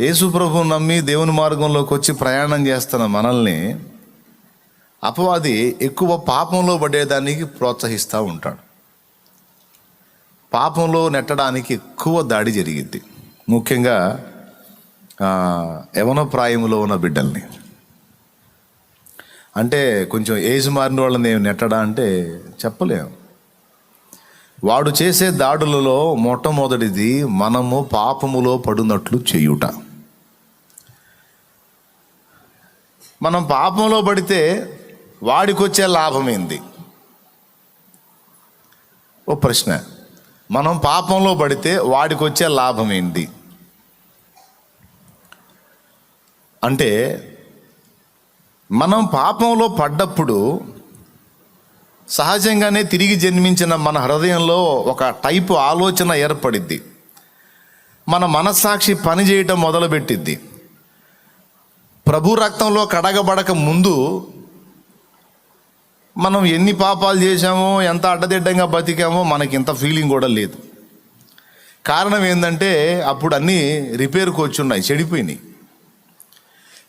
యేసు ప్రభు నమ్మి దేవుని మార్గంలోకి వచ్చి ప్రయాణం చేస్తున్న మనల్ని అపవాది ఎక్కువ పాపంలో పడేదానికి ప్రోత్సహిస్తూ ఉంటాడు. పాపంలో నెట్టడానికి ఎక్కువ దాడి జరిగింది ముఖ్యంగా యవన ప్రాయంలో ఉన్న బిడ్డల్ని. అంటే కొంచెం ఏజ్ మారిన వాళ్ళని నెట్టడా అంటే చెప్పలేము వాడు చేసే దాడులలో మొట్టమొదటిది మనము పాపములో పడినట్లు చేయుట. మనం పాపంలో పడితే వాడికి వచ్చే లాభం ఏంది ఓ ప్రశ్న. మనం పాపంలో పడితే వాడికొచ్చే లాభం ఏంటి అంటే మనం పాపంలో పడ్డప్పుడు సహజంగానే తిరిగి జన్మించిన మన హృదయంలో ఒక టైపు ఆలోచన ఏర్పడిద్ది. మన మనస్సాక్షి పనిచేయటం మొదలుపెట్టిద్ది. ప్రభు రక్తంలో కడగబడక ముందు మనం ఎన్ని పాపాలు చేశామో ఎంత అడ్డదిడ్డంగా బతికామో మనకి ఇంత ఫీలింగ్ కూడా లేదు. కారణం ఏంటంటే అప్పుడు అన్నీ రిపేర్కి వచ్చున్నాయి చెడిపోయినాయి.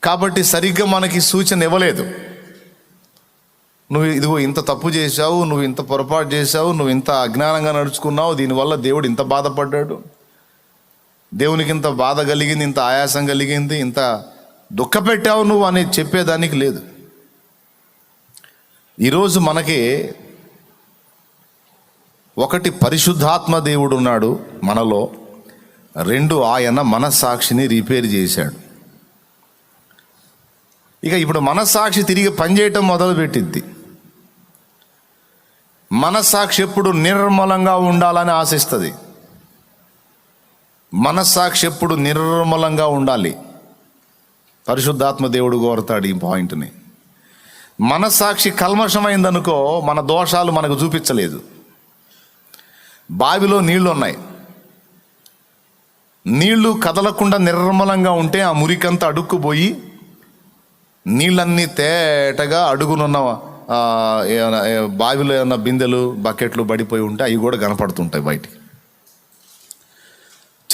కాబట్టి సరిగ్గా మనకి సూచన ఇవ్వలేదు. నువ్వు ఇదిగో ఇంత తప్పు చేశావు నువ్వు ఇంత పొరపాటు చేశావు నువ్వు ఇంత అజ్ఞానంగా నడుచుకున్నావు దీనివల్ల దేవుడు ఇంత బాధపడ్డాడు. దేవునికి ఇంత బాధ కలిగింది ఇంత ఆయాసం కలిగింది ఇంత దుఃఖపెట్టావు నువ్వు అని చెప్పేదానికి లేదు. ఈరోజు మనకి ఒకటి పరిశుద్ధాత్మ దేవుడు ఉన్నాడు మనలో రెండు ఆయన మనస్సాక్షిని రిపేర్ చేశాడు. ఇక ఇప్పుడు మనస్సాక్షి తిరిగి పనిచేయటం మొదలుపెట్టింది మనస్సాక్షి ఎప్పుడు నిర్మలంగా ఉండాలని ఆశిస్తుంది. మనస్సాక్షి ఎప్పుడు నిర్మలంగా ఉండాలి. పరిశుద్ధాత్మ దేవుడు కోరతాడు ఈ పాయింట్ని. మనస్సాక్షి కల్మషమైందనుకో మన దోషాలు మనకు చూపించలేదు. బావిలో నీళ్ళు ఉన్నాయి నీళ్ళు కదలకుండా నిర్మలంగా ఉంటే ఆ మురికంతా అడుక్కుపోయి నీళ్ళన్నీ తేటగా అడుగునున్న ఏమైనా, బావిలో ఏమన్నా బిందెలు బకెట్లు పడిపోయి ఉంటే అవి కూడా కనపడుతుంటాయి బయటికి.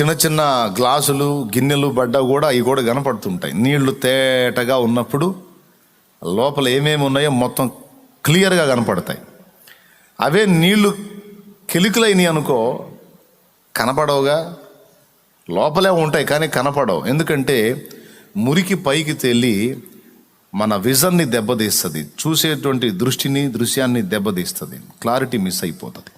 చిన్న చిన్న గ్లాసులు గిన్నెలు బడ్డ కూడా అవి కూడా కనపడుతుంటాయి. నీళ్ళు తేటగా ఉన్నప్పుడు లోపల ఏమేమి ఉన్నాయో మొత్తం క్లియర్గా కనపడతాయి. అవే నీళ్ళు కెలికలైనవి అనుకో కనపడవుగా. లోపలే ఉంటాయి కానీ కనపడవు. ఎందుకంటే మురికి పైకి తేలి మన విజన్ని దెబ్బతీస్తుంది. చూసేటువంటి దృష్టిని దృశ్యాన్ని దెబ్బతీస్తుంది. క్లారిటీ మిస్ అయిపోతుంది.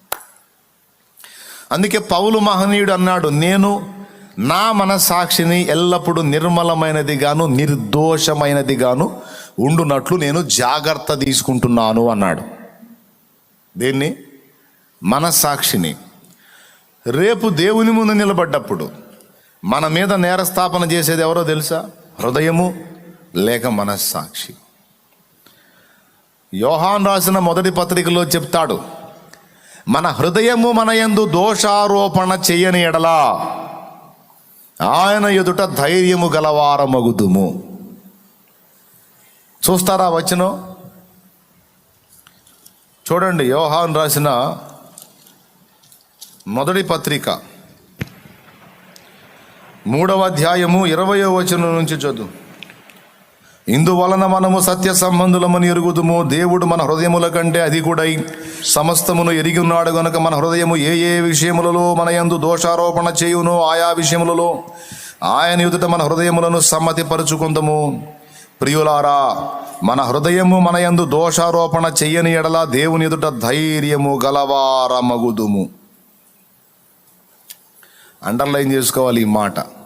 అందుకే పౌలు మహనీయుడు అన్నాడు నేను నా మనసాక్షిని ఎల్లప్పుడూ నిర్మలమైనది గాను నిర్దోషమైనది గాను ఉండునట్లు నేను జాగ్రత్త తీసుకుంటున్నాను అన్నాడు. దేన్ని? మనస్సాక్షిని. రేపు దేవుని ముందు నిలబడ్డప్పుడు మన మీద నేరస్థాపన చేసేది ఎవరో తెలుసా? హృదయము లేక మనస్సాక్షి. యోహాన్ రాసిన మొదటి పత్రికలో చెప్తాడు మన హృదయము మన యందు దోషారోపణ చేయని ఎడలా ఆయన ఎదుట ధైర్యము గలవారమగుదుము. చూస్తారా వచనం? చూడండి యోహాన్ రాసిన మొదటి పత్రిక. మూడవ అధ్యాయము ఇరవయో వచనం నుంచి చదువు. ఇందువలన మనము సత్య సంబంధులమని ఎరుగుదుము. దేవుడు మన హృదయముల కంటే అధికుడై సమస్తమును ఎరిగి ఉన్నాడు గనుక మన హృదయము ఏ ఏ విషయములలో మన యందు దోషారోపణ చేయును ఆయా విషయములలో ఆయన ఎదుట మన హృదయములను సమ్మతిపరుచుకుందము. ప్రియులారా మన హృదయము మన యందు దోషారోపణ చెయ్యని ఎడల దేవుని ఎదుట ధైర్యము గలవారమగుదుము. అండర్లైన్ చేసుకోవాలి ఈ మాట.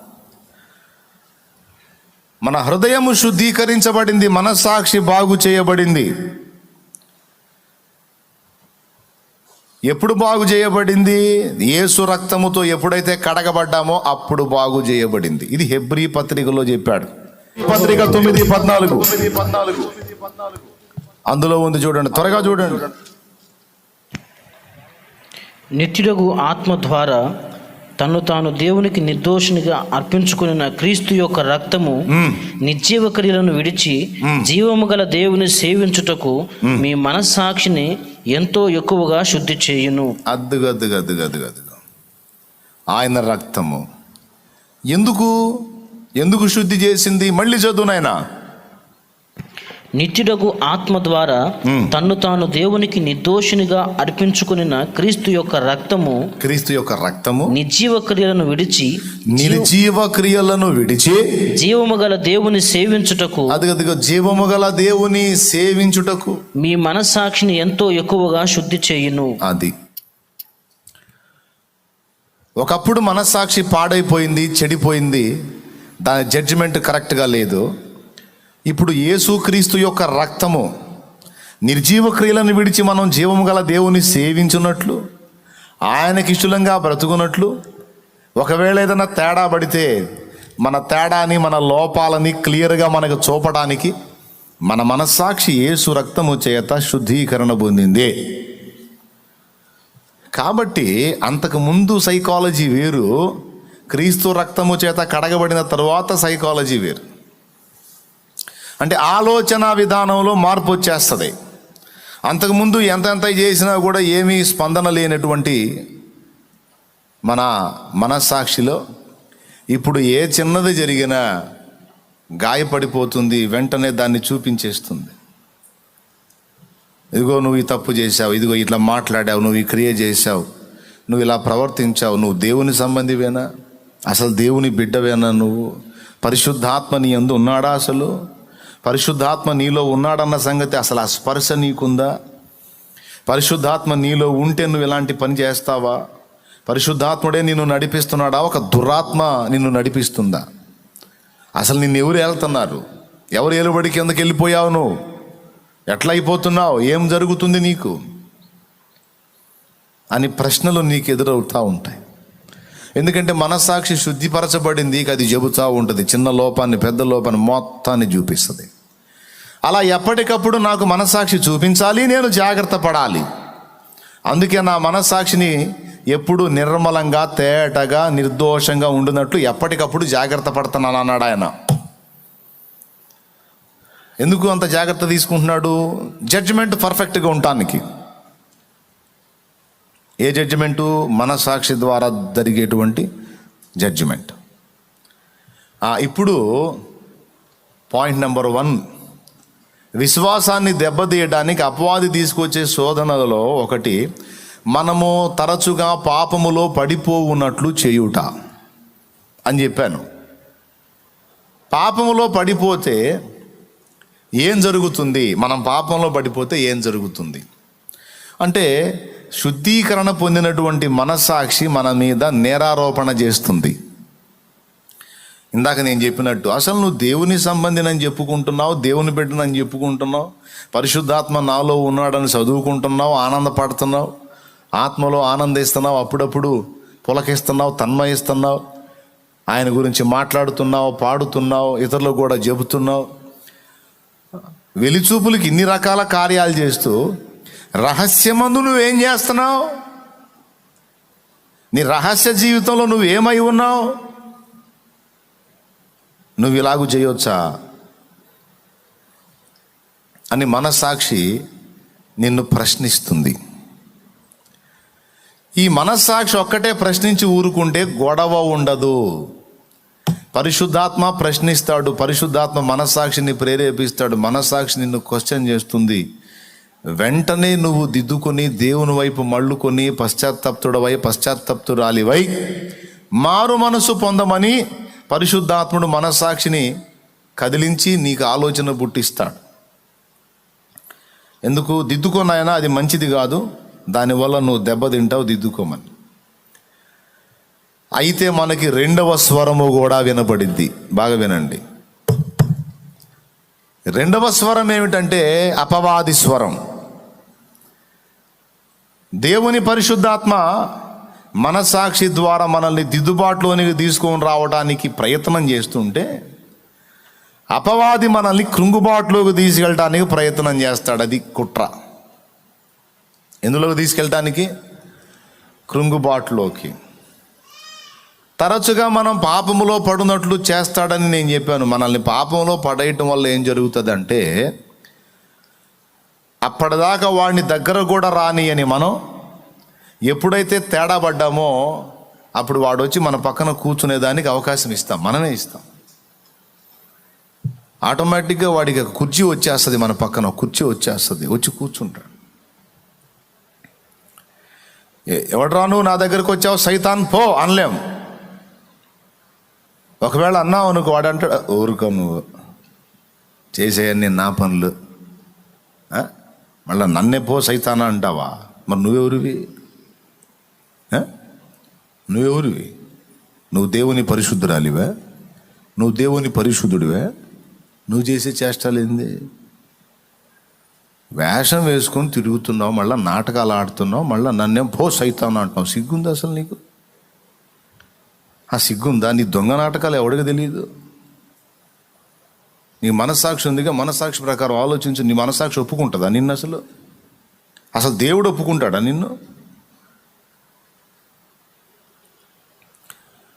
మన హృదయము శుద్ధీకరించబడింది మనస్సాక్షి బాగు చేయబడింది. ఎప్పుడు బాగు చేయబడింది? ఏసు రక్తముతో ఎప్పుడైతే కడగబడ్డామో అప్పుడు బాగు చేయబడింది. ఇది హెబ్రీ పత్రికలో చెప్పాడు. పత్రిక తొమ్మిది పద్నాలుగు. అందులో ఉంది చూడండి త్వరగా చూడండి. నిత్యుడగు ఆత్మ ద్వారా తన్ను తాను దేవునికి నిర్దోషినిగా అర్పించుకున్న క్రీస్తు యొక్క రక్తము నిర్జీవ క్రియలను విడిచి జీవము గల దేవుని సేవించుటకు మీ మనస్సాక్షిని ఎంతో ఎక్కువగా శుద్ధి చేయును. అద్దుగా అద్దుగా అద్దుగా అద్దుగా అద్దుగా. ఆయన రక్తము. ఎందుకు? ఎందుకు శుద్ధి చేసింది? మళ్ళీ చదువు నాయనా. నిత్యుడగు ఆత్మ ద్వారా తన్ను తాను దేవునికి నిర్దోషినిగా అర్పించుకున్న క్రీస్తు యొక్క రక్తము క్రీస్తు యొక్క రక్తము నిర్జీవ క్రియలను విడిచి నిర్జీవ క్రియలను విడిచి జీవము గల దేవుని సేవించుటకు అదిగదిగో జీవము గల దేవుని సేవించుటకు మీ మనస్సాక్షిని ఎంతో ఎక్కువగా శుద్ధి చేయును. అది. ఒకప్పుడు మనస్సాక్షి పాడైపోయింది చెడిపోయింది దాని జడ్జిమెంట్ కరెక్ట్గా లేదు. ఇప్పుడు యేసుక్రీస్తు యొక్క రక్తము నిర్జీవ క్రియలను విడిచి మనం జీవము గల దేవుని సేవించున్నట్లు ఆయనకి ఇష్టలంగా బ్రతుకున్నట్లు ఒకవేళ ఏదైనా తేడా పడితే మన తేడాని మన లోపాలని క్లియర్గా మనకు చూపడానికి మన మనస్సాక్షి యేసు రక్తము చేత శుద్ధీకరణ పొందింది. కాబట్టి అంతకు ముందు సైకాలజీ వేరు క్రీస్తు రక్తము చేత కడగబడిన తరువాత సైకాలజీ వేరు. అంటే ఆలోచన విధానంలో మార్పు వచ్చేస్తుంది. అంతకుముందు ఎంతెంత చేసినా కూడా ఏమీ స్పందన లేనటువంటి మన మనస్సాక్షిలో ఇప్పుడు ఏ చిన్నది జరిగినా గాయపడిపోతుంది వెంటనే దాన్ని చూపించేస్తుంది. ఇదిగో నువ్వు ఈ తప్పు చేశావు ఇదిగో ఇట్లా మాట్లాడావు నువ్వు ఈ క్రియ చేశావు నువ్వు ఇలా ప్రవర్తించావు నువ్వు దేవుని సంబంధివేనా? అసలు దేవుని బిడ్డవేనా నువ్వు? పరిశుద్ధాత్మ నీ ఎందు ఉన్నాడా అసలు? పరిశుద్ధాత్మ నీలో ఉన్నాడన్న సంగతి అసలు ఆ స్పర్శ నీకుందా? పరిశుద్ధాత్మ నీలో ఉంటే నువ్వు ఇలాంటి పని చేస్తావా? పరిశుద్ధాత్ముడే నిన్ను నడిపిస్తున్నాడా? ఒక దురాత్మ నిన్ను నడిపిస్తుందా? అసలు నిన్ను ఎవరు వెళ్తున్నారు ఎవరు ఏలుబడి కిందకి వెళ్ళిపోయావు నువ్వు? ఎట్లా అయిపోతున్నావు ఏం జరుగుతుంది నీకు? అని ప్రశ్నలు నీకు ఎదురవుతూ ఉంటాయి. ఎందుకంటే మనస్సాక్షి శుద్ధిపరచబడింది అది చెబుతూ ఉంటుంది. చిన్న లోపాన్ని పెద్ద లోపాన్ని మొత్తాన్ని చూపిస్తుంది. అలా ఎప్పటికప్పుడు నాకు మనస్సాక్షి చూపించాలి నేను జాగ్రత్త పడాలి. అందుకే నా మనస్సాక్షిని ఎప్పుడు నిర్మలంగా తేటగా నిర్దోషంగా ఉండినట్లు ఎప్పటికప్పుడు జాగ్రత్త పడుతున్నాను అన్నాడు ఆయన. ఎందుకు అంత జాగ్రత్త తీసుకుంటున్నాడు? జడ్జిమెంట్ పర్ఫెక్ట్గా ఉండటానికి. ఏ జడ్జిమెంటు మనసాక్షి ద్వారా జరిగేటువంటి జడ్జిమెంట్ ఇప్పుడు పాయింట్ నెంబర్ వన్ విశ్వాసాన్ని దెబ్బతీయడానికి అపవాది తీసుకొచ్చే శోధనలలో ఒకటి మనము తరచుగా పాపములో పడిపోవున్నట్లు చేయుట అని చెప్పాను. పాపములో పడిపోతే ఏం జరుగుతుంది? మనం పాపంలో పడిపోతే ఏం జరుగుతుంది? అంటే శుద్ధీకరణ పొందినటువంటి మనస్సాక్షి మన మీద నేరారోపణ చేస్తుంది. ఇందాక నేను చెప్పినట్టు అసలు నువ్వు దేవుని సంబంధినని చెప్పుకుంటున్నావు దేవుని బిడ్డనని చెప్పుకుంటున్నావు పరిశుద్ధాత్మ నాలో ఉన్నాడని చదువుకుంటున్నావు ఆనందపడుతున్నావు ఆత్మలో ఆనందిస్తున్నావు అప్పుడప్పుడు పులకిస్తున్నావు తన్మయిస్తున్నావు ఆయన గురించి మాట్లాడుతున్నావు పాడుతున్నావు ఇతరులకు కూడా చెబుతున్నావు. వెలిచూపులకి ఇన్ని రకాల కార్యాలు చేస్తూ రహస్యమందు నువ్వేం చేస్తున్నావు? నీ రహస్య జీవితంలో నువ్వు ఏమై ఉన్నావు? నువ్వు ఇలాగూ చేయొచ్చా? అని మనస్సాక్షి నిన్ను ప్రశ్నిస్తుంది. ఈ మనస్సాక్షి ఒక్కటే ప్రశ్నించి ఊరుకుంటే గొడవ ఉండదు. పరిశుద్ధాత్మ ప్రశ్నిస్తాడు పరిశుద్ధాత్మ మనస్సాక్షిని ప్రేరేపిస్తాడు మనస్సాక్షి నిన్ను క్వశ్చన్ చేస్తుంది. వెంటనే నువ్వు దిద్దుకొని దేవుని వైపు మళ్ళుకొని పశ్చాత్తప్తుడవై పశ్చాత్తప్తురాలివై మారు మనసు పొందమని పరిశుద్ధాత్ముడు మనస్సాక్షిని కదిలించి నీకు ఆలోచన పుట్టిస్తాడు. ఎందుకు? దిద్దుకోనాయనా అది మంచిది కాదు. దానివల్ల నువ్వు దెబ్బతింటావు దిద్దుకోమని. అయితే మనకి రెండవ స్వరము కూడా వినపడింది బాగా వినండి. రెండవ స్వరం ఏమిటంటే అపవాది స్వరం. దేవుని పరిశుద్ధాత్మ మనసాక్షి ద్వారా మనల్ని దిద్దుబాటులోనికి తీసుకొని రావడానికి ప్రయత్నం చేస్తుంటే అపవాది మనల్ని కృంగుబాటులోకి తీసుకెళ్ళటానికి ప్రయత్నం చేస్తాడు. అది కుట్ర. ఎందులోకి తీసుకెళ్ళటానికి? కృంగుబాటులోకి. తరచుగా మనం పాపములో పడినట్లు చేస్తాడని నేను చెప్పాను. మనల్ని పాపంలో పడేయటం వల్ల ఏం జరుగుతుందంటే అప్పటిదాకా వాడిని దగ్గర కూడా రాని అని మనం ఎప్పుడైతే తేడా పడ్డామో అప్పుడు వాడు వచ్చి మన పక్కన కూర్చునేదానికి అవకాశం ఇస్తాం మనమే ఇస్తాం. ఆటోమేటిక్గా వాడికి ఒక కుర్చీ వచ్చేస్తుంది మన పక్కన కుర్చీ వచ్చేస్తుంది వచ్చి కూర్చుంటాడు. ఎ- నువ్వు నా దగ్గరకు వచ్చావు? సైతాన్ పో అనలేం. ఒకవేళ అన్నావు అనుకో వాడు అంటాడు ఊరుకో నువ్వు. చేసేయన్ని నా పనులు. మళ్ళీ నన్నే పో సైతానా అంటావా? మరి నువ్వెవరివి? నువ్వెవరివి నువ్వు దేవుని పరిశుద్ధురాలివే? నువ్వు దేవుని పరిశుద్ధుడివే? నువ్వు చేసే చేష్టాలు ఏంది? వేషం వేసుకొని తిరుగుతున్నావు మళ్ళీ నాటకాలు ఆడుతున్నావు మళ్ళీ నన్నేం పో సైతాను అంటున్నావు. సిగ్గుందా అసలు నీకు? ఆ సిగ్గుందా? నీ దొంగ నాటకాలు ఎవడికి తెలియదు నీ మనస్సాక్షి ఉందిగా మనస్సాక్షి ప్రకారం ఆలోచించు నీ మనస్సాక్షి ఒప్పుకుంటుందా నిన్ను అసలు? అసలు దేవుడు ఒప్పుకుంటాడా నిన్ను?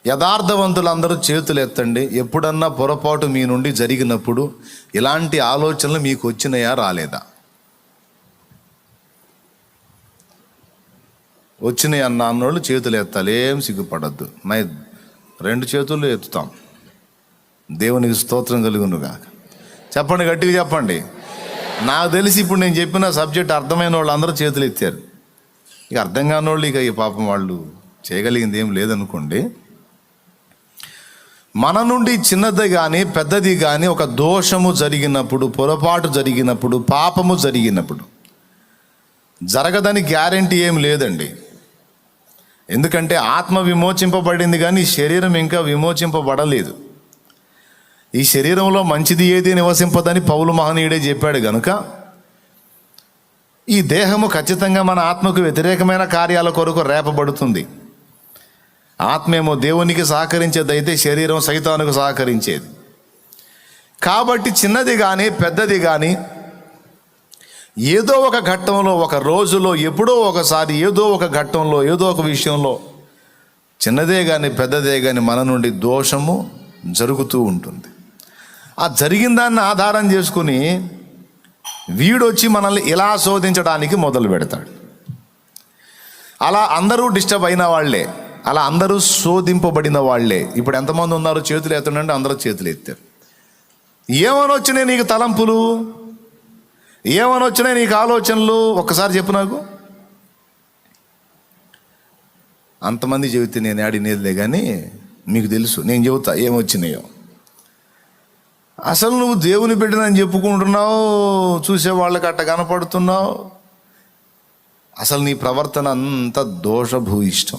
యథార్థవంతులందరూ చేతులు ఎత్తండి. ఎప్పుడన్నా పొరపాటు మీ నుండి జరిగినప్పుడు ఇలాంటి ఆలోచనలు మీకు వచ్చినాయా రాలేదా? వచ్చినాయి అన్న అన్నోళ్ళు చేతులు ఎత్తాలి. ఏం సిగ్గుపడద్దు. మై రెండు చేతులు ఎత్తుతాం. దేవునికి స్తోత్రం కలుగునుగా చెప్పండి గట్టిగా చెప్పండి. నాకు తెలిసి ఇప్పుడు నేను చెప్పిన సబ్జెక్ట్ అర్థమైన వాళ్ళు అందరూ చేతులు ఎత్తారు. ఇక అర్థం కాని వాళ్ళు ఇక ఈ పాపం వాళ్ళు చేయగలిగింది ఏం లేదనుకోండి. మన నుండి చిన్నది కానీ పెద్దది కానీ ఒక దోషము జరిగినప్పుడు పొరపాటు జరిగినప్పుడు పాపము జరిగినప్పుడు జరగదని గ్యారంటీ ఏం లేదండి. ఎందుకంటే ఆత్మ విమోచింపబడింది కానీ శరీరం ఇంకా విమోచింపబడలేదు. ఈ శరీరంలో మంచిది ఏది నివసింపదని పౌలు మహనీయుడే చెప్పాడు గనుక ఈ దేహము ఖచ్చితంగా మన ఆత్మకు వ్యతిరేకమైన కార్యాల కొరకు రేపబడుతుంది. ఆత్మేమో దేవునికి సహకరించేదైతే శరీరం సైతానికి సహకరించేది. కాబట్టి చిన్నది కానీ పెద్దది కానీ ఏదో ఒక ఘట్టంలో ఒక రోజులో ఎప్పుడో ఒకసారి ఏదో ఒక ఘట్టంలో ఏదో ఒక విషయంలో చిన్నదే కానీ పెద్దదే కానీ మన నుండి దోషము జరుగుతూ ఉంటుంది. ఆ జరిగిన దాన్ని ఆధారం చేసుకుని వీడొచ్చి మనల్ని ఇలా శోధించడానికి మొదలు పెడతాడు. అలా అందరూ డిస్టర్బ్ అయిన వాళ్ళే. అలా అందరూ శోధింపబడిన వాళ్ళే. ఇప్పుడు ఎంతమంది ఉన్నారు? చేతులు ఎత్తండి అందరూ చేతులు ఎత్తారు. ఏమని వచ్చినాయి నీకు తలంపులు? ఏమని వచ్చినాయి నీకు ఆలోచనలు? ఒక్కసారి చెప్పు నాకు. అంతమంది చెబితే నేను ఆడినేదిలే కానీ మీకు తెలుసు నేను చెబుతా ఏమొచ్చినాయో. అసలు నువ్వు దేవుని బిడ్డనని చెప్పుకుంటున్నావు చూసే వాళ్ళకి అట్ట కనపడుతున్నావు. అసలు నీ ప్రవర్తన అంత దోషభూయిష్టం.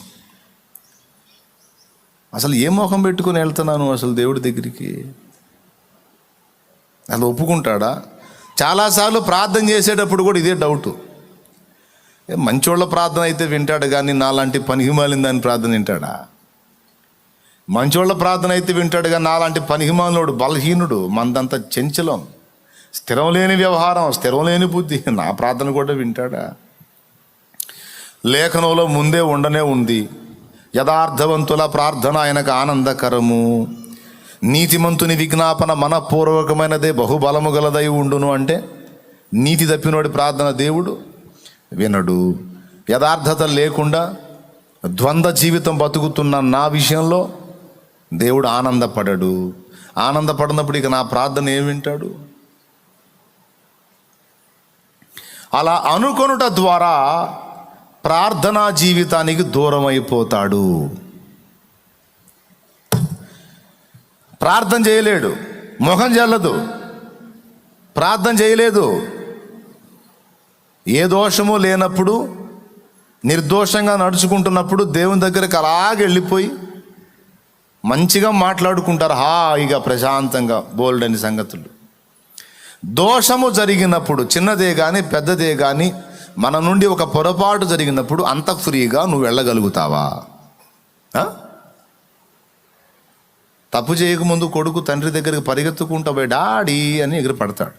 అసలు ఏ మొహం పెట్టుకుని వెళ్తున్నాను అసలు దేవుడి దగ్గరికి? అసలు ఒప్పుకుంటాడా? చాలాసార్లు ప్రార్థన చేసేటప్పుడు కూడా ఇదే డౌటు. ఏ మంచోళ్ళ ప్రార్థన అయితే వింటాడు కానీ నాలాంటి పనిహిమాలిందని ప్రార్థన వింటాడా? మంచోళ్ళ ప్రార్థన అయితే వింటాడు కానీ నాలాంటి పనిహిమానుడు బలహీనుడు మందంత చెంచలం స్థిరం లేని వ్యవహారం స్థిరం లేని బుద్ధి నా ప్రార్థన కూడా వింటాడా? లేఖనంలో ముందే ఉండనే ఉంది. యథార్థవంతుల ప్రార్థన ఆయనకు ఆనందకరము. నీతిమంతుని విజ్ఞాపన మనపూర్వకమైనదే బహుబలము గలదై ఉండును అంటే నీతి తప్పినోడి ప్రార్థన దేవుడు వినడు. యథార్థత లేకుండా ద్వంద్వ జీవితం బతుకుతున్న నా విషయంలో దేవుడు ఆనందపడడు. ఆనందపడినప్పుడు ఇక నా ప్రార్థన ఏం వింటాడు? అలా అనుకొనుట ద్వారా ప్రార్థనా జీవితానికి దూరం అయిపోతాడు ప్రార్థన చేయలేడు. ముఖం చెల్లదు ప్రార్థన చేయలేదు. ఏ దోషము లేనప్పుడు నిర్దోషంగా నడుచుకుంటున్నప్పుడు దేవుని దగ్గరికి అలాగే వెళ్ళిపోయి మంచిగా మాట్లాడుకుంటారు. హాయిగా ప్రశాంతంగా బోల్డని సంగతులు. దోషము జరిగినప్పుడు చిన్నదే కానీ పెద్దదే కానీ మన నుండి ఒక పొరపాటు జరిగినప్పుడు అంత ఫ్రీగా నువ్వు వెళ్ళగలుగుతావా? తప్పు చేయకముందు కొడుకు తండ్రి దగ్గరికి పరిగెత్తుకుంటా పోయి డాడీ అని ఎగిరి పడతాడు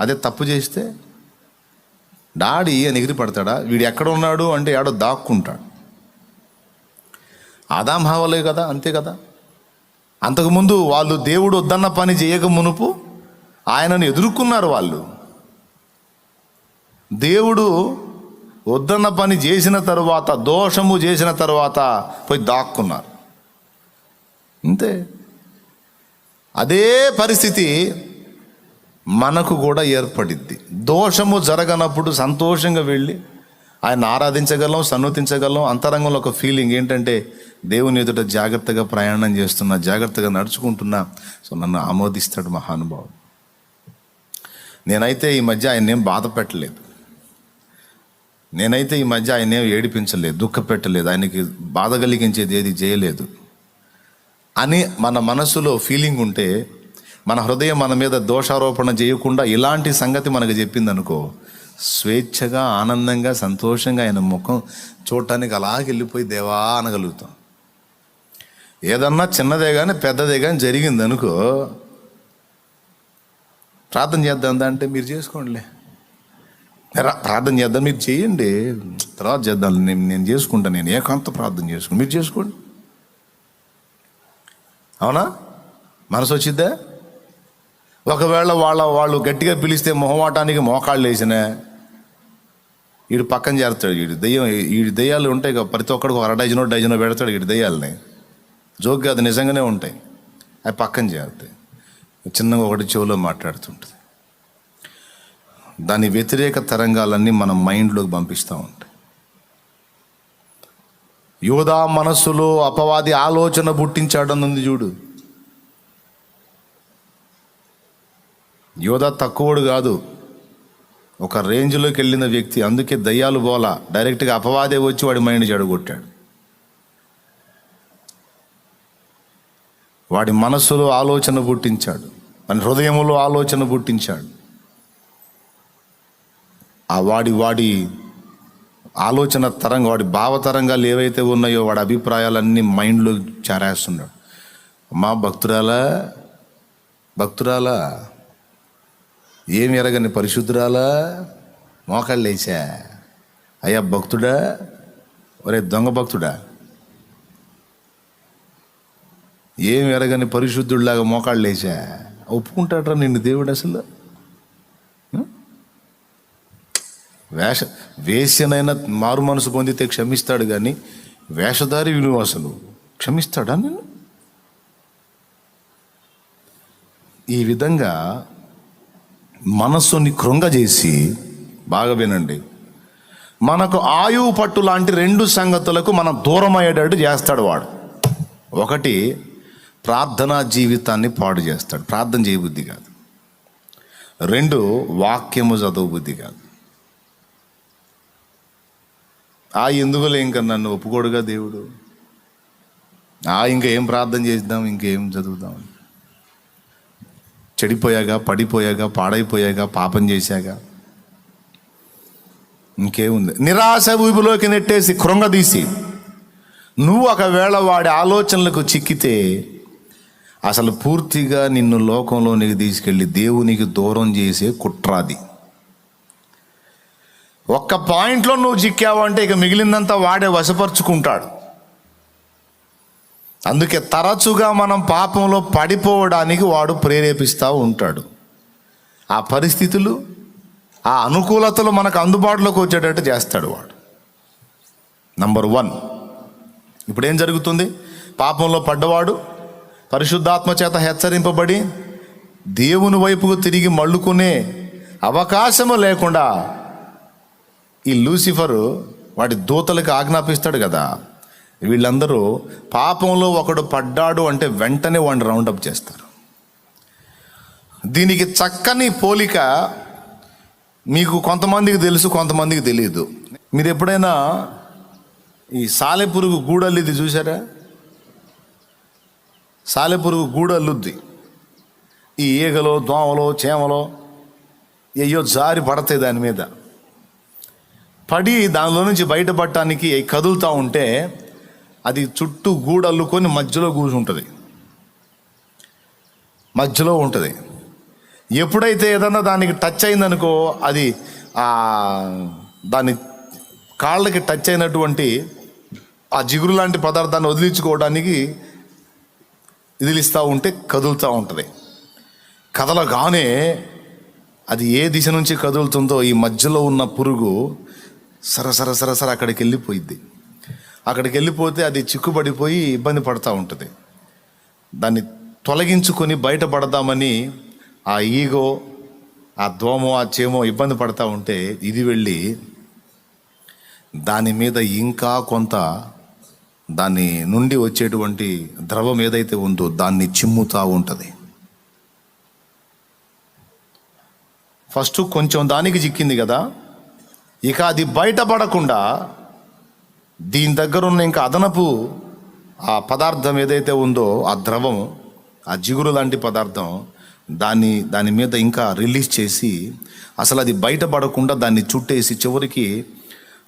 అదే తప్పు చేస్తే డాడీ అని ఎగిరి పడతాడా వీడు ఎక్కడ ఉన్నాడు అంటే ఆడో దాక్కుంటాడు. ఆదాంహావలే కదా అంతే కదా? అంతకుముందు వాళ్ళు దేవుడు వద్దన్న పని చేయక మునుపు ఆయనను ఎదుర్కొన్నారు వాళ్ళు. దేవుడు వద్దన్న పని చేసిన తరువాత దోషము చేసిన తరువాత పోయి దాక్కున్నారు. అంతే అదే పరిస్థితి మనకు కూడా ఏర్పడిద్ది. దోషము జరగనప్పుడు సంతోషంగా వెళ్ళి ఆయన ఆరాధించగలం సన్నతించగలం. అంతరంగంలో ఒక ఫీలింగ్ ఏంటంటే దేవుని ఎదుట జాగ్రత్తగా ప్రయాణం చేస్తున్నా జాగ్రత్తగా నడుచుకుంటున్నా. సో నన్ను ఆమోదిస్తాడు మహానుభావుడు. నేనైతే ఈ మధ్య ఆయన ఏం బాధ పెట్టలేదు. నేనైతే ఈ మధ్య ఆయన ఏడిపించలేదు దుఃఖ పెట్టలేదు ఆయనకి బాధ కలిగించేది ఏది చేయలేదు. అని మన మనసులో ఫీలింగ్ ఉంటే మన హృదయం మన మీద దోషారోపణ చేయకుండా ఇలాంటి సంగతి మనకు చెప్పిందనుకో స్వేచ్ఛగా ఆనందంగా సంతోషంగా ఆయన ముఖం చూడటానికి అలాగే వెళ్ళిపోయి దేవా అనగలుగుతాం. ఏదన్నా చిన్నదే కానీ పెద్దదే కానీ జరిగింది అనుకో ప్రార్థన చేద్దాం అంటే మీరు చేసుకోండిలే. ప్రార్థన చేద్దాం మీరు చేయండి. తర్వాత చేద్దాం నేను నేను చేసుకుంటాను నేను ఏకాంత ప్రార్థన చేసుకుంటాను మీరు చేసుకోండి. అవునా? మనసు వచ్చిద్దా? ఒకవేళ వాళ్ళ వాళ్ళు గట్టిగా పిలిస్తే మొహమాటానికి మోకాళ్ళు వేసినా వీడు పక్కన చేరుతాడు వీడు దయ్యం వీడి దెయ్యాలు ఉంటాయి కదా ప్రతి ఒక్కడికి ఒక అర డజనో డజనో పెడతాడు వీడి దయ్యాలని. జోక్ అది నిజంగానే ఉంటాయి. అవి పక్కన చేరుతాయి చిన్నగా ఒకటి చెవులో మాట్లాడుతుంటుంది. దాని వ్యతిరేక తరంగాలన్నీ మన మైండ్లోకి పంపిస్తూ ఉంటాయి. యోధా మనస్సులో అపవాది ఆలోచన పుట్టించాడనుంది చూడు. యోధా తక్కువడు కాదు. ఒక రేంజ్లోకి వెళ్ళిన వ్యక్తి అందుకే దయ్యాలు బోలా డైరెక్ట్గా అపవాదే వచ్చి వాడి మైండ్ చెడగొట్టాడు. వాడి మనస్సులో ఆలోచన పుట్టించాడు. మన హృదయములో ఆలోచన పుట్టించాడు. ఆ వాడి వాడి ఆలోచన తరంగా వాడి భావతరంగాలు ఏవైతే ఉన్నాయో వాడి అభిప్రాయాలన్నీ మైండ్లో చేరేస్తున్నాడు. మా భక్తురాలా భక్తురాలా ఏం ఎరగని పరిశుద్ధురాలా మోకాళ్ళు లేచా? అయ్యా భక్తుడా ఒరే దొంగ భక్తుడా ఏం ఎరగని పరిశుద్ధుడిలాగా మోకాళ్ళు లేచా? ఒప్పుకుంటాడ్రా నిన్ను దేవుడు అసలు? వేష వేశ్యనైనా మారు మనసు పొందితే క్షమిస్తాడు కానీ వేషధారి విను అసలు క్షమిస్తాడా నేను ఈ విధంగా మనస్సుని కృంగజేసి బాగా వినండి. మనకు ఆయువు పట్టు లాంటి రెండు సంగతులకు మనం దూరం అయ్యేటట్టు చేస్తాడు వాడు. ఒకటి ప్రార్థనా జీవితాన్ని పాడు చేస్తాడు. ప్రార్థన చేయబుద్ధి కాదు. రెండు వాక్యము చదువు బుద్ధి కాదు. ఆ ఎందుకులే ఇంకా నన్ను ఒప్పుకోడుగా దేవుడు? ఆ ఇంకా ఏం ప్రార్థన చేద్దాం ఇంకేం చదువుదాం? చెడిపోయాగా పడిపోయాగా పాడైపోయాగా పాపం చేశాగా? ఇంకేముంది నిరాశ ఊపిలోకి నెట్టేసి కృంగదీసి నువ్వు ఒకవేళ వాడి ఆలోచనలకు చిక్కితే అసలు పూర్తిగా నిన్ను లోకంలోనికి తీసుకెళ్ళి దేవునికి దూరం చేసే కుట్రాది. ఒక్క పాయింట్లో నువ్వు చిక్కావంటే ఇక మిగిలిందంతా వాడే వశపరుచుకుంటాడు. అందుకే తరచుగా మనం పాపంలో పడిపోవడానికి వాడు ప్రేరేపిస్తూ ఉంటాడు. ఆ పరిస్థితులు ఆ అనుకూలతలు మనకు అందుబాటులోకి వచ్చేటట్టు చేస్తాడు వాడు. నంబర్ వన్ ఇప్పుడు ఏం జరుగుతుంది? పాపంలో పడ్డవాడు పరిశుద్ధాత్మ చేత హెచ్చరింపబడి దేవుని వైపుకు తిరిగి మళ్ళుకునే అవకాశము లేకుండా ఈ లూసిఫరు వాడి దూతలకు ఆజ్ఞాపిస్తాడు కదా. వీళ్ళందరూ పాపంలో ఒకడు పడ్డాడు అంటే వెంటనే వాడిని రౌండప్ చేస్తారు. దీనికి చక్కని పోలిక మీకు కొంతమందికి తెలుసు కొంతమందికి తెలియదు మీరు ఎప్పుడైనా ఈ సాలెపురుగు గూడల్లిది చూసారా సాలెపురుగు గూడల్లుద్ది ఈ ఈగలో దోమలో చేమలో అయ్యో జారి పడతాయి దాని మీద. పడి దానిలో నుంచి బయటపడటానికి కదులుతూ ఉంటే అది చుట్టూ గూడల్లుకొని మధ్యలో కూర్చుంటుంది. మధ్యలో ఉంటుంది. ఎప్పుడైతే ఏదన్నా దానికి టచ్ అయిందనుకో అది దాని కాళ్ళకి టచ్ అయినటువంటి ఆ జిగురు లాంటి పదార్థాన్ని వదిలించుకోవడానికి ఇదిలిస్తూ ఉంటే కదులుతూ ఉంటుంది. కదలగానే అది ఏ దిశ నుంచి కదులుతుందో ఈ మధ్యలో ఉన్న పురుగు సరసర సరసర అక్కడికి వెళ్ళిపోయిద్ది అక్కడికి వెళ్ళిపోతే అది చిక్కుబడిపోయి ఇబ్బంది పడుతూ ఉంటుంది. దాన్ని తొలగించుకొని బయటపడదామని ఆ ఈగో ఆ దోమో ఆ చేమో ఇబ్బంది పడతా ఉంటే ఇది వెళ్ళి దాని మీద ఇంకా కొంత దాని నుండి వచ్చేటువంటి ద్రవం ఏదైతే ఉందో దాన్ని చిమ్ముతూ ఉంటుంది. ఫస్ట్ కొంచెం దానికి చిక్కింది కదా. ఇక అది బయటపడకుండా దీని దగ్గర ఉన్న ఇంకా అదనపు ఆ పదార్థం ఏదైతే ఉందో ఆ ద్రవం ఆ జిగురు లాంటి పదార్థం దాన్ని దాని మీద ఇంకా రిలీజ్ చేసి అసలు అది బయటపడకుండా దాన్ని చుట్టేసి చివరికి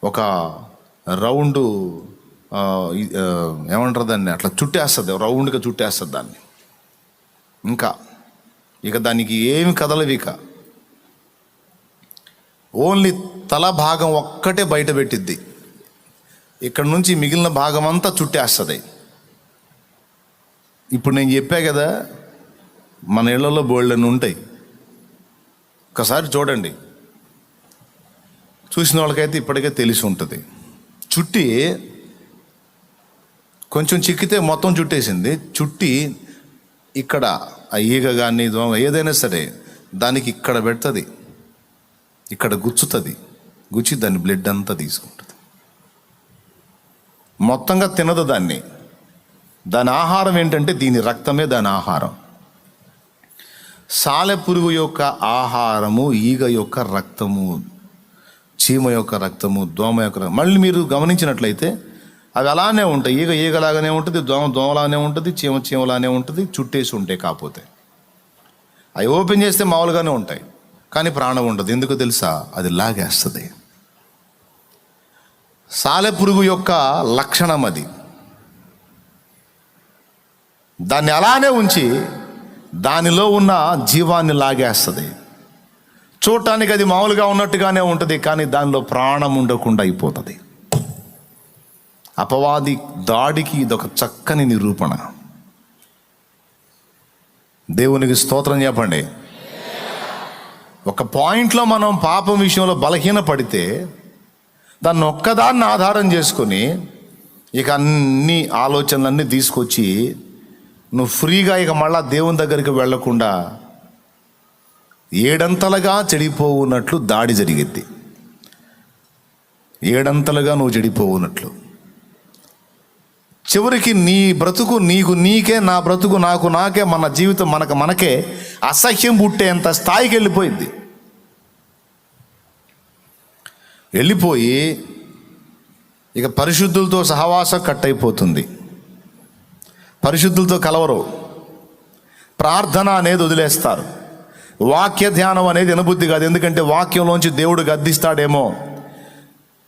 ఒక రౌండ్ ఏమంటారు దాన్ని? అట్లా చుట్టేస్తుంది రౌండ్గా చుట్టేస్తుంది దాన్ని. ఇంకా ఇక దానికి ఏమి కదలవి ఇక. ఓన్లీ తల భాగం ఒక్కటే బయట పెట్టిద్ది. ఇక్కడ నుంచి మిగిలిన భాగం అంతా చుట్టేస్తుంది. ఇప్పుడు నేను చెప్పా కదా మన ఇళ్ళలో బోల్డని ఉంటాయి. ఒకసారి చూడండి. చూసిన వాళ్ళకైతే ఇప్పటికే తెలిసి ఉంటుంది. చుట్టి కొంచెం చిక్కితే మొత్తం చుట్టేసింది. చుట్టి ఇక్కడ ఆ ఈగ కానీ ఏదైనా సరే దానికి ఇక్కడ పెడుతుంది. ఇక్కడ గుచ్చుతుంది. గుచ్చి దాని బ్లడ్ అంతా తీసుకుంటుంది. మొత్తంగా తినదు దాన్ని. దాని ఆహారం ఏంటంటే దీని రక్తమే దాని ఆహారం. సాలెపురుగు యొక్క ఆహారము ఈగ యొక్క రక్తము చీమ యొక్క రక్తము దోమ యొక్క రక్తం మళ్ళీ మీరు గమనించినట్లయితే అవి అలానే ఉంటాయి. ఈగ ఈగలాగానే ఉంటుంది దోమ దోమలానే ఉంటుంది చీమ చీమలానే ఉంటుంది చుట్టేసి ఉంటాయి కాకపోతే. అవి ఓపెన్ చేస్తే మామూలుగానే ఉంటాయి. కానీ ప్రాణం ఉండదు. ఎందుకు తెలుసా? అది లాగేస్తుంది. సాలెపురుగు యొక్క లక్షణం అది. దాన్ని అలానే ఉంచి దానిలో ఉన్న జీవాన్ని లాగేస్తుంది. చూడటానికి అది మామూలుగా ఉన్నట్టుగానే ఉంటుంది కానీ దానిలో ప్రాణం ఉండకుండా అయిపోతుంది. అపవాది దాడికి ఇదొక చక్కని నిరూపణ. దేవునికి స్తోత్రం చెప్పండి. ఒక పాయింట్లో మనం పాపం విషయంలో బలహీన పడితే దాన్ని ఒక్కదాన్ని ఆధారం చేసుకొని ఇక అన్ని ఆలోచనలన్నీ తీసుకొచ్చి నువ్వు ఫ్రీగా ఇక మళ్ళా దేవుని దగ్గరికి వెళ్ళకుండా ఏడంతలుగా చెడిపోవున్నట్లు దాడి జరిగిద్ది ఏడంతలుగా నువ్వు చెడిపోవున్నట్లు చివరికి నీ బ్రతుకు నీకు నీకే నా బ్రతుకు నాకు నాకే మన జీవితం మనకు మనకే అసహ్యం పుట్టేంత స్థాయికి వెళ్ళిపోయింది. వెళ్ళిపోయి ఇక పరిశుద్ధులతో సహవాసం కట్ అయిపోతుంది పరిశుద్ధులతో కలవరు. ప్రార్థన అనేది వదిలేస్తారు. వాక్య ధ్యానం అనేది వినబుద్ధి కాదు. ఎందుకంటే వాక్యంలోంచి దేవుడు గద్దిస్తాడేమో.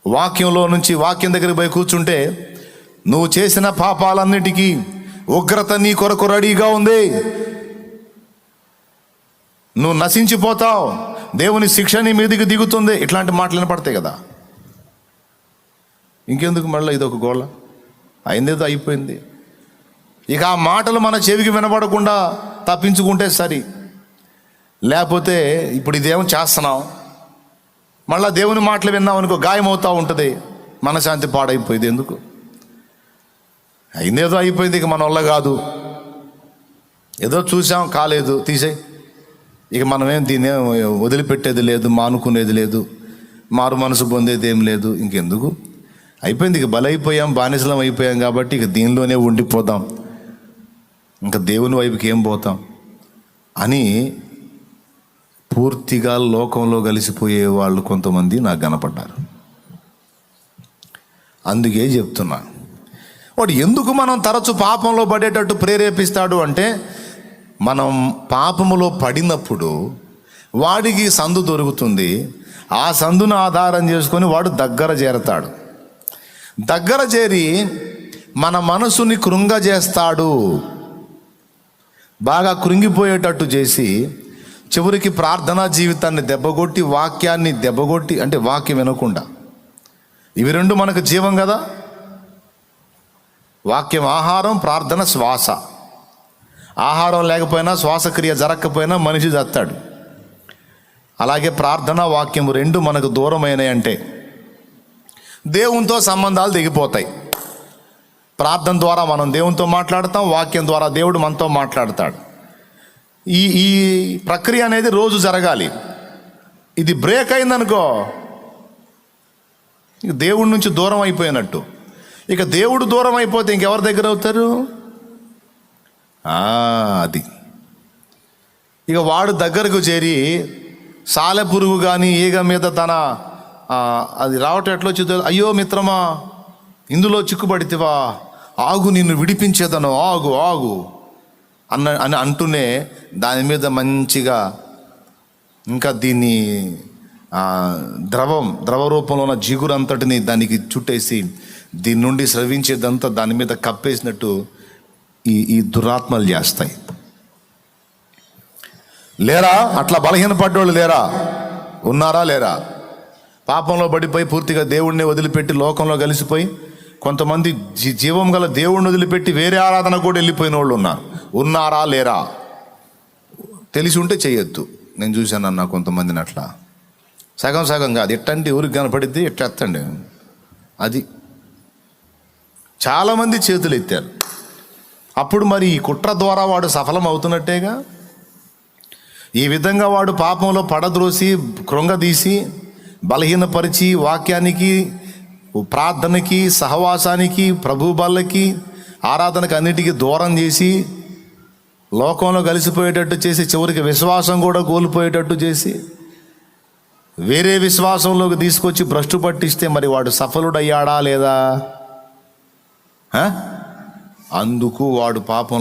వాక్యంలో నుంచి వాక్యం దగ్గరికి పోయి కూర్చుంటే నువ్వు చేసిన పాపాలన్నిటికీ ఉగ్రత నీ కొరకు రెడీగా ఉంది. నువ్వు నశించిపోతావు. దేవుని శిక్ష నీ మీదకి దిగుతుంది. ఇట్లాంటి మాటలు వినపడతాయి కదా. ఇంకెందుకు మళ్ళీ ఇదొక గోళ? అయిందేదో అయిపోయింది. ఇక ఆ మాటలు మన చెవికి వినపడకుండా తప్పించుకుంటే సరి. లేకపోతే ఇప్పుడు ఇదేమో చేస్తున్నాం మళ్ళీ దేవుని మాటలు విన్నాం అనుకో గాయమవుతూ ఉంటుంది. మనశాంతి పాడైపోయింది ఎందుకు? అయిందేదో అయిపోయింది ఇక మన వల్ల కాదు. ఏదో చూసాం కాలేదు. తీసేయి. ఇక మనమేం దీన్ని వదిలిపెట్టేది లేదు మానుకునేది లేదు మారు మనసు పొందేది ఏం లేదు ఇంకెందుకు? అయిపోయింది ఇక బలైపోయాం బానిసలం అయిపోయాం కాబట్టి ఇక దీనిలోనే ఉండిపోదాం ఇంకా దేవుని వైపుకి ఏం పోతాం? అని పూర్తిగా లోకంలో కలిసిపోయే వాళ్ళు కొంతమంది నాకు కనపడ్డారు. అందుకే చెప్తున్నా. వాడు ఎందుకు మనం తరచు పాపంలో పడేటట్టు ప్రేరేపిస్తాడు అంటే మనం పాపములో పడినప్పుడు వాడికి సందు దొరుకుతుంది. ఆ సందును ఆధారం చేసుకొని వాడు దగ్గర చేరతాడు. దగ్గర చేరి మన మనసుని కృంగజేస్తాడు బాగా కృంగిపోయేటట్టు చేసి చివరికి ప్రార్థనా జీవితాన్ని దెబ్బగొట్టి వాక్యాన్ని దెబ్బగొట్టి అంటే వాక్యం వినకుండా. ఇవి రెండు మనకు జీవం కదా. వాక్యం ఆహారం ప్రార్థన శ్వాస. ఆహారం లేకపోయినా శ్వాసక్రియ జరగకపోయినా మనిషి చస్తాడు. అలాగే ప్రార్థన వాక్యం రెండు మనకు దూరమైనవి అంటే దేవునితో సంబంధాలు దిగిపోతాయి ప్రార్థన ద్వారా మనం దేవునితో మాట్లాడతాం వాక్యం ద్వారా దేవుడు మనతో మాట్లాడతాడు. ఈ ఈ ప్రక్రియ అనేది రోజు జరగాలి. ఇది బ్రేక్ అయిందనుకో దేవుడి నుంచి దూరం అయిపోయినట్టు. ఇక దేవుడు దూరం అయిపోతే ఇంకెవరి దగ్గర అవుతారు? అది. ఇక వాడు దగ్గరకు చేరి సాలెపురుగు కానీ ఈగ మీద తన అది రావటం ఎట్లా వచ్చిందో అయ్యో మిత్రమా ఇందులో చిక్కుబడితివా ఆగు నిన్ను విడిపించేదను ఆగు ఆగు అన్న అని అంటూనే దాని మీద మంచిగా ఇంకా దీన్ని ద్రవం ద్రవ రూపంలో ఉన్న జిగురంతటిని దానికి చుట్టేసి దీని నుండి స్రవించేదంతా దాని మీద కప్పేసినట్టు ఈ ఈ దురాత్మలు చేస్తాయి. లేరా? అట్లా బలహీనపడ్డోళ్ళు లేరా? ఉన్నారా? లేరా? పాపంలో పడిపోయి పూర్తిగా దేవుణ్ణి వదిలిపెట్టి లోకంలో కలిసిపోయి కొంతమంది జీ జీవం గల దేవుణ్ణి వదిలిపెట్టి వేరే ఆరాధన కూడా వెళ్ళిపోయిన వాళ్ళు ఉన్నారు. ఉన్నారా? లేరా? తెలిసి ఉంటే చేయొద్దు. నేను చూశానన్నా కొంతమందిని అట్లా. సగం సగం కాదు. ఎట్టంటే ఊరికి కనపడిద్ది ఎట్లా ఎత్తండి అది చాలామంది చేతులు ఎత్తారు అప్పుడు మరి ఈ కుట్ర ద్వారా వాడు సఫలం అవుతున్నట్టేగా ఈ విధంగా వాడు పాపంలో పడద్రోసి కృంగదీసి బలహీనపరిచి వాక్యానికి ప్రార్థనకి సహవాసానికి ప్రభుబల్లకి ఆరాధనకి అన్నిటికీ దూరం చేసి లోకంలో కలిసిపోయేటట్టు చేసి చివరికి విశ్వాసం కూడా కోల్పోయేటట్టు చేసి వేరే విశ్వాసంలోకి తీసుకొచ్చి భ్రష్టు పట్టిస్తే మరి వాడు సఫలుడయ్యాడా లేదా? అందుకు వాడు పాపం